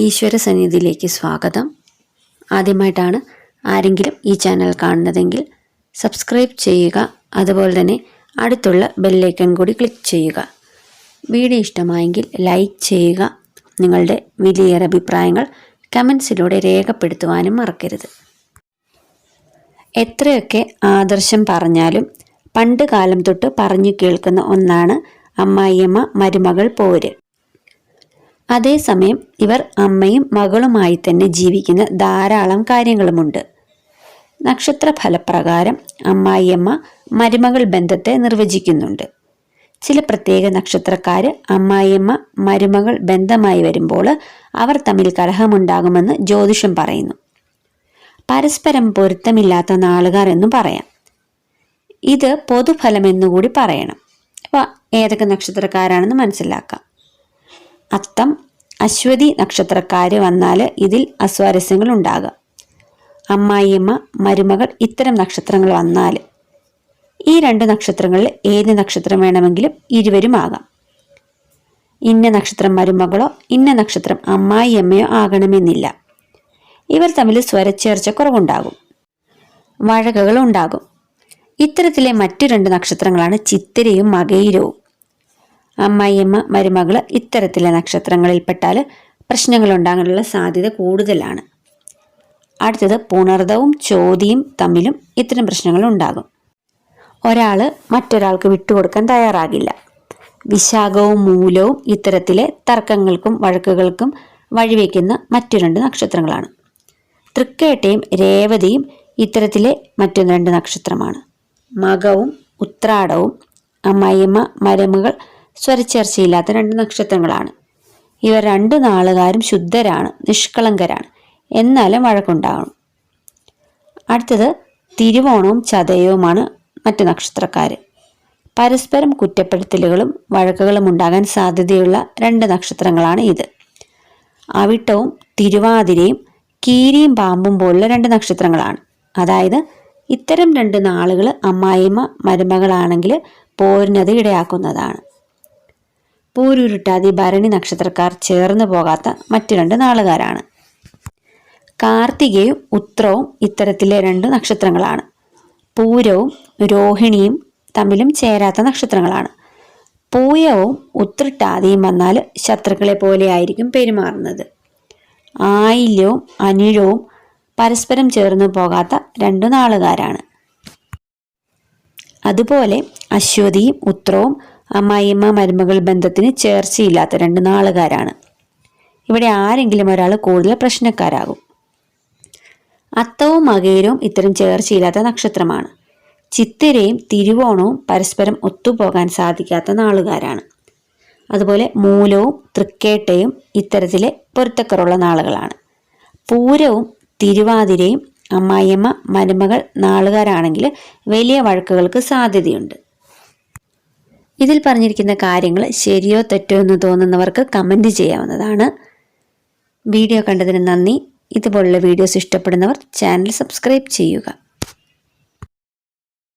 ഈശ്വര സന്നിധിയിലേക്ക് സ്വാഗതം. ആദ്യമായിട്ടാണ് ആരെങ്കിലും ഈ ചാനൽ കാണുന്നതെങ്കിൽ സബ്സ്ക്രൈബ് ചെയ്യുക അതുപോലെ തന്നെ അടുത്തുള്ള ബെല്ലൈക്കൺ കൂടി ക്ലിക്ക് ചെയ്യുക. വീഡിയോ ഇഷ്ടമായെങ്കിൽ ലൈക്ക് ചെയ്യുക. നിങ്ങളുടെ വിലയേറെ അഭിപ്രായങ്ങൾ കമൻസിലൂടെ രേഖപ്പെടുത്തുവാനും മറക്കരുത്. എത്രയൊക്കെ ആദർശം പറഞ്ഞാലും പണ്ട് കാലം തൊട്ട് പറഞ്ഞു കേൾക്കുന്ന ഒന്നാണ് അമ്മായിയമ്മ മരുമകൾ പോര്. അതേസമയം ഇവർ അമ്മയും മകളുമായി തന്നെ ജീവിക്കുന്ന ധാരാളം കാര്യങ്ങളുമുണ്ട്. നക്ഷത്ര ഫലപ്രകാരം അമ്മായിയമ്മ മരുമകൾ ബന്ധത്തെ നിർവചിക്കുന്നുണ്ട്. ചില പ്രത്യേക നക്ഷത്രക്കാർ അമ്മായിയമ്മ മരുമകൾ ബന്ധമായി വരുമ്പോൾ അവർ തമ്മിൽ കലഹമുണ്ടാകുമെന്ന് ജ്യോതിഷം പറയുന്നു. പരസ്പരം പൊരുത്തമില്ലാത്ത നാളുകാർ എന്നും പറയാം. ഇത് പൊതുഫലമെന്നുകൂടി പറയണം. അപ്പോൾ ഏതൊക്കെ നക്ഷത്രക്കാരാണെന്ന് മനസ്സിലാക്കാം. അത്തം അശ്വതി നക്ഷത്രക്കാർ വന്നാൽ ഇതിൽ അസ്വാരസ്യങ്ങൾ ഉണ്ടാകാം അമ്മായിയമ്മ മരുമകൾ ഇത്തരം നക്ഷത്രങ്ങൾ വന്നാൽ ഈ രണ്ട് നക്ഷത്രങ്ങളിൽ ഏത് നക്ഷത്രം വേണമെങ്കിലും ഇരുവരും ആകാം ഇന്ന നക്ഷത്രം മരുമകളോ ഇന്ന നക്ഷത്രം അമ്മായിയമ്മയോ ആകണമെന്നില്ല. ഇവർ തമ്മിൽ സ്വരച്ചേർച്ച കുറവുണ്ടാകും. വഴകകൾ ഉണ്ടാകും ഇത്തരത്തിലെ മറ്റു രണ്ട് നക്ഷത്രങ്ങളാണ് ചിത്തിരയും മകയിരവും. അമ്മായിയമ്മ മരുമകൾ ഇത്തരത്തിലെ നക്ഷത്രങ്ങളിൽപ്പെട്ടാൽ പ്രശ്നങ്ങൾ ഉണ്ടാകാനുള്ള സാധ്യത കൂടുതലാണ്. അടുത്തത് പുണർദവും ചോതിയും തമ്മിലും ഇത്തരം പ്രശ്നങ്ങൾ ഉണ്ടാകും ഒരാൾ മറ്റൊരാൾക്ക് വിട്ടുകൊടുക്കാൻ തയ്യാറാകില്ല. വിശാഖവും മൂലവും ഇത്തരത്തിലെ തർക്കങ്ങൾക്കും വഴക്കുകൾക്കും വഴിവെക്കുന്ന മറ്റു രണ്ട് നക്ഷത്രങ്ങളാണ്. തൃക്കേട്ടയും രേവതിയും ഇത്തരത്തിലെ മറ്റു രണ്ട് നക്ഷത്രമാണ്. മകവും ഉത്രാടവും അമ്മായിയമ്മ മരുമകൾ സ്വരച്ചേർച്ചയില്ലാത്ത രണ്ട് നക്ഷത്രങ്ങളാണ്. ഇവർ രണ്ട് നാളുകാരും ശുദ്ധരാണ് നിഷ്കളങ്കരാണ്. എന്നാലും വഴക്കുണ്ടാകണം. അടുത്തത് തിരുവോണവും ചതയവുമാണ് മറ്റു നക്ഷത്രക്കാർ പരസ്പരം കുറ്റപ്പെടുത്തലുകളും വഴക്കുകളും ഉണ്ടാകാൻ സാധ്യതയുള്ള രണ്ട് നക്ഷത്രങ്ങളാണ് ഇത്. അവിട്ടവും തിരുവാതിരയും കീരിയും പാമ്പും പോലുള്ള രണ്ട് നക്ഷത്രങ്ങളാണ്. അതായത് ഇത്തരം രണ്ട് നാളുകൾ അമ്മായിമ്മ മരുമകളാണെങ്കിൽ പോരിനത് ഇടയാക്കുന്നതാണ്. പൂരുരുട്ടാതി ഭരണി നക്ഷത്രക്കാർ ചേർന്ന് പോകാത്ത മറ്റു രണ്ട് നാളുകാരാണ്. കാർത്തികയും ഉത്രവും ഇത്തരത്തിലെ രണ്ട് നക്ഷത്രങ്ങളാണ്. പൂരവും രോഹിണിയും തമ്മിലും ചേരാത്ത നക്ഷത്രങ്ങളാണ്. പൂയവും ഉത്രട്ടാതിയും വന്നാൽ ശത്രുക്കളെ പോലെയായിരിക്കും പെരുമാറുന്നത്. ആയില്യവും അനിഴവും പരസ്പരം ചേർന്ന് പോകാത്ത രണ്ടു നാളുകാരാണ്. അതുപോലെ അശ്വതിയും ഉത്രവും അമ്മായിയമ്മ മരുമകൾ ബന്ധത്തിന് ചേർച്ചയില്ലാത്ത രണ്ട് നാളുകാരാണ്. ഇവിടെ ആരെങ്കിലും ഒരാൾ കൂടുതൽ പ്രശ്നക്കാരാകും. അത്തവും മകേരവും ഇത്തരം ചേർച്ചയില്ലാത്ത നക്ഷത്രമാണ്. ചിത്തിരയും തിരുവോണവും പരസ്പരം ഒത്തുപോകാൻ സാധിക്കാത്ത നാളുകാരാണ്. അതുപോലെ മൂലവും തൃക്കേട്ടയും ഇത്തരത്തിലെ പൊരുത്തക്കറുള്ള നാളുകളാണ്. പൂരവും തിരുവാതിരയും അമ്മായിയമ്മ മരുമകൾ നാളുകാരാണെങ്കിൽ വലിയ വഴക്കുകൾക്ക് സാധ്യതയുണ്ട്. ഇതിൽ പറഞ്ഞിരിക്കുന്ന കാര്യങ്ങൾ ശരിയോ തെറ്റോ എന്ന് തോന്നുന്നവർക്ക് കമന്റ് ചെയ്യാവുന്നതാണ്. വീഡിയോ കണ്ടതിന് നന്ദി. ഇതുപോലുള്ള വീഡിയോസ് ഇഷ്ടപ്പെടുന്നവർ ചാനൽ സബ്സ്ക്രൈബ് ചെയ്യുക.